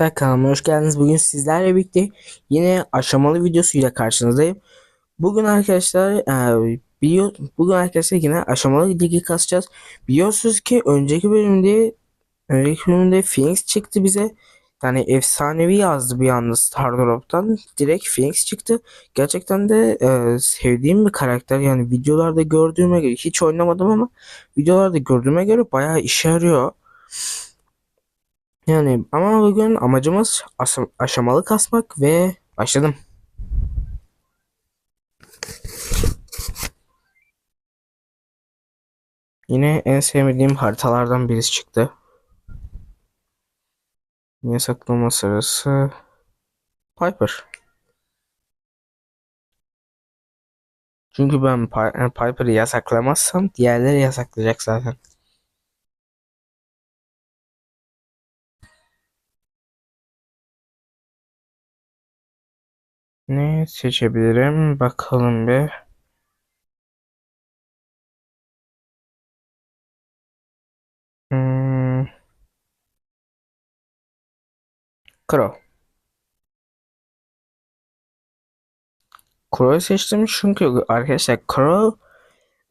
Arkadaşlar kanalıma hoş geldiniz. Bugün sizlerle birlikte yine aşamalı videosuyla karşınızdayım. Bugün arkadaşlar e, biliyor, bugün arkadaşlar yine aşamalı ligi kasacağız. Biliyorsunuz ki önceki bölümde önceki bölümde Phoenix çıktı bize. Yani efsanevi yazdı bir anda Stardrop'tan. Direkt Phoenix çıktı. Gerçekten de e, sevdiğim bir karakter. Yani videolarda gördüğüme göre hiç oynamadım ama videolarda gördüğüme göre bayağı işe yarıyor. Yani ama bugün amacımız aşam- aşamalı kasmak ve başladım. Yine en sevmediğim haritalardan birisi çıktı. Yasaklama sırası Piper. Çünkü ben Piper'ı yasaklamazsam diğerleri yasaklayacak zaten. Ne seçebilirim? Bakalım bir. Hmm. Crow'u seçtim çünkü arkadaşlar Crow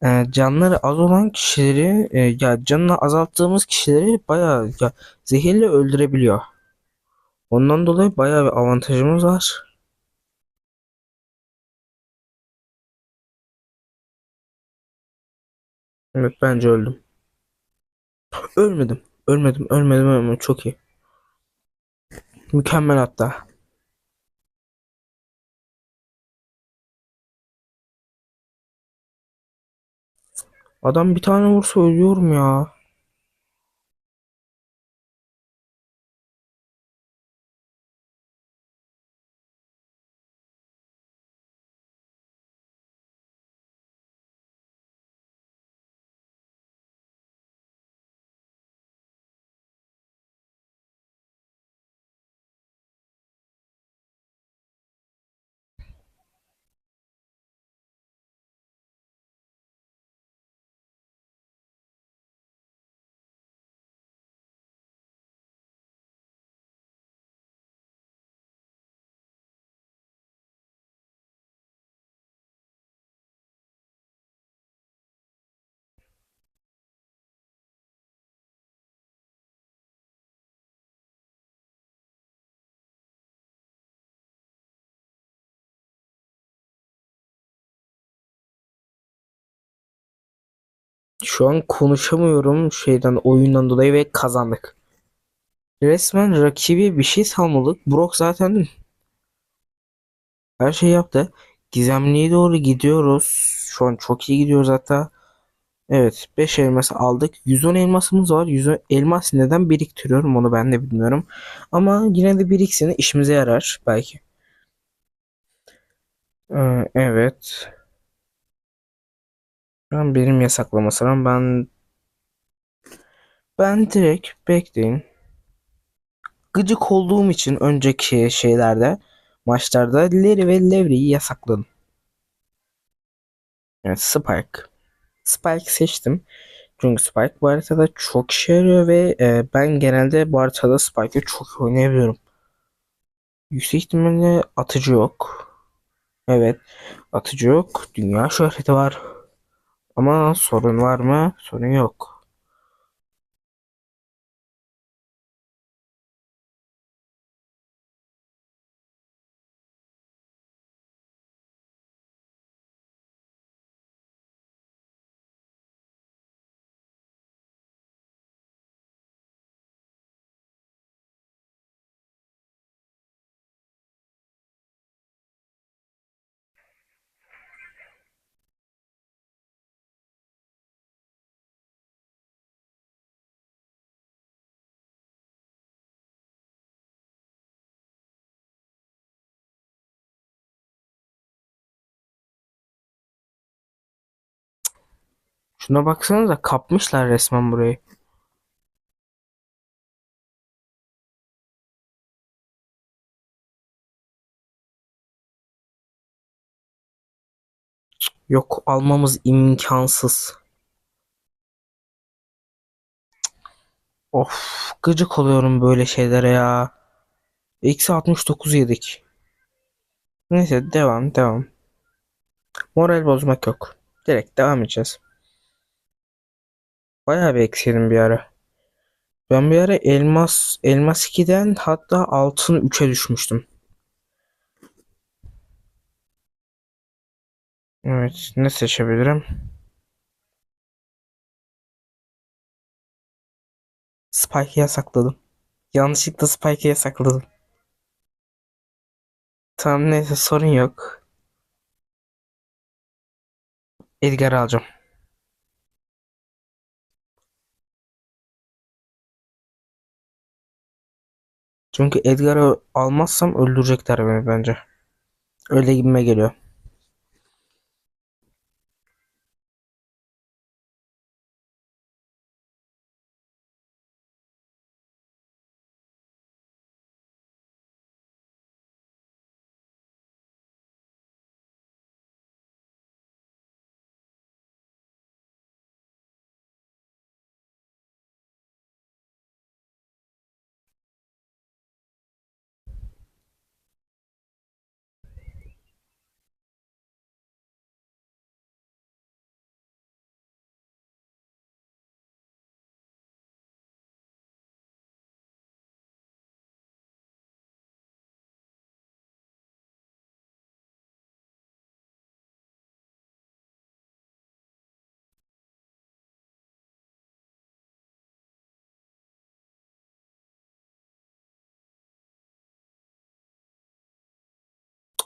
e, canları az olan kişileri e, ya canını azalttığımız kişileri bayağı ya, zehirle öldürebiliyor. Ondan dolayı bayağı bir avantajımız var. Evet bence öldüm. Ölmedim. Ölmedim. Ölmedim. Ölmedim. Çok iyi. Mükemmel hatta. Adam bir tane vursa ölüyorum ya. Şu an konuşamıyorum şeyden oyundan dolayı ve kazandık. Resmen rakibi bir şey salmalık. Brock zaten her şey yaptı. Gizemli'ye doğru gidiyoruz. Şu an çok iyi gidiyoruz hatta. Evet 5 elmas aldık. 110 elmasımız var. 110 elmas neden biriktiriyorum onu ben de bilmiyorum. Ama yine de biriksin işimize yarar belki. Ee, evet. Ben benim yasaklama sıram. Ben ben direkt bekleyin. Gıcık olduğum için önceki şeylerde maçlarda Larry ve Levri'yi yasakladım. Evet Spike. Spike seçtim. Çünkü Spike bu haritada çok işe yarıyor ve e, ben genelde bu haritada Spike'ı çok oynayabiliyorum. Yüksek ihtimalle atıcı yok. Evet atıcı yok. Dünya şöhreti var. Ama sorun var mı? Sorun yok. Şuna baksanıza kapmışlar resmen burayı. Yok almamız imkansız. Of gıcık oluyorum böyle şeylere ya. Eksi 69 yedik. Neyse devam devam. Moral bozmak yok. Direkt devam edeceğiz. Bayağı bir eksiyelim bir ara. Ben bir ara elmas elmas 2'den hatta altın 3'e düşmüştüm. Evet, ne seçebilirim? Spike'ı yasakladım. Yanlışlıkla Spike'ı yasakladım. Tamam neyse sorun yok. Edgar'ı alacağım. Çünkü Edgar'ı almazsam öldürecekler beni bence. Öyle gibime geliyor.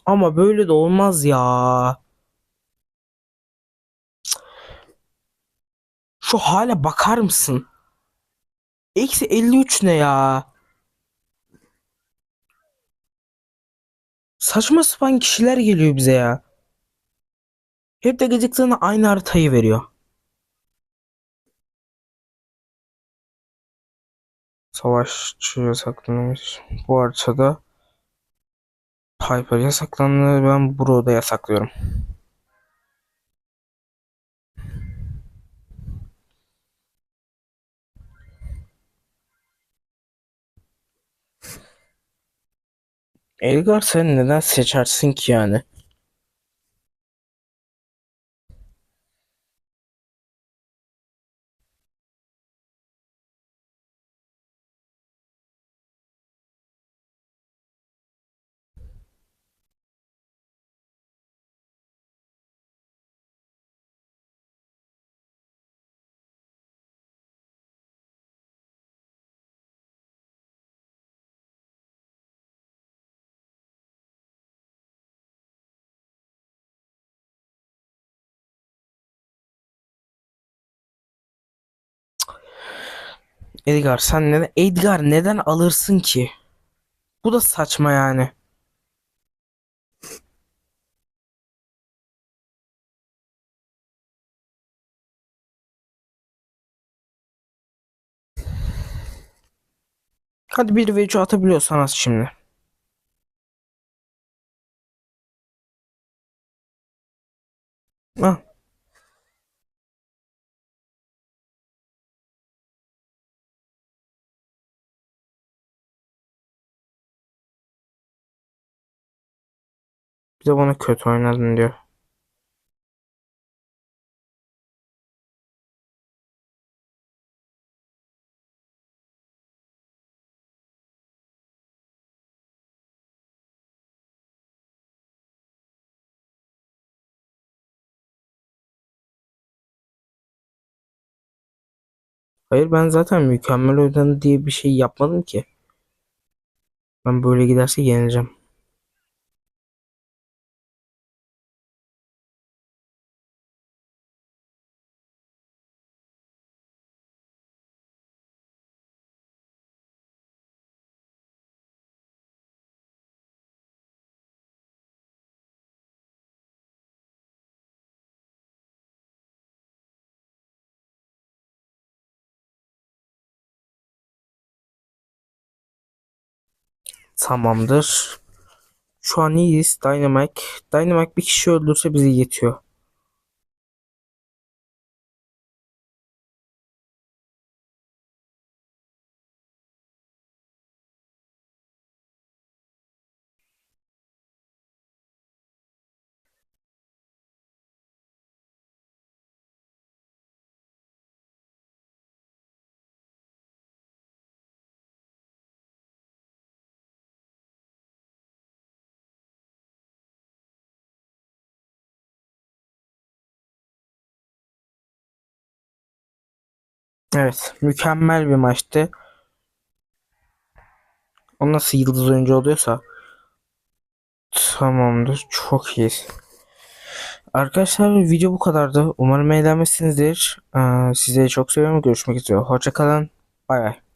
Ama böyle de olmaz ya. Şu hale bakar mısın? Eksi 53 ne ya? Saçma sapan kişiler geliyor bize ya. Hep de gıcıklığına aynı haritayı veriyor. Savaşçı yasaklanmış. Bu haritada Piper yasaklandı. Ben Broad'u yasaklıyorum. Edgar sen neden seçersin ki yani? Edgar sen neden Edgar neden alırsın ki? Bu da saçma yani. Hadi bir vecu atabiliyorsan at şimdi. De bana kötü oynadın diyor. Hayır ben zaten mükemmel oynadı diye bir şey yapmadım ki. Ben böyle giderse yeneceğim. Tamamdır. Şu an iyiyiz. Dynamite. Dynamite bir kişi öldürse bize yetiyor. Evet, mükemmel bir maçtı. O nasıl yıldız oyuncu oluyorsa tamamdır. Çok iyi. Arkadaşlar video bu kadardı. Umarım eğlenmişsinizdir. Ee, Sizleri çok seviyorum. Görüşmek üzere. Hoşça kalın. Bay bay.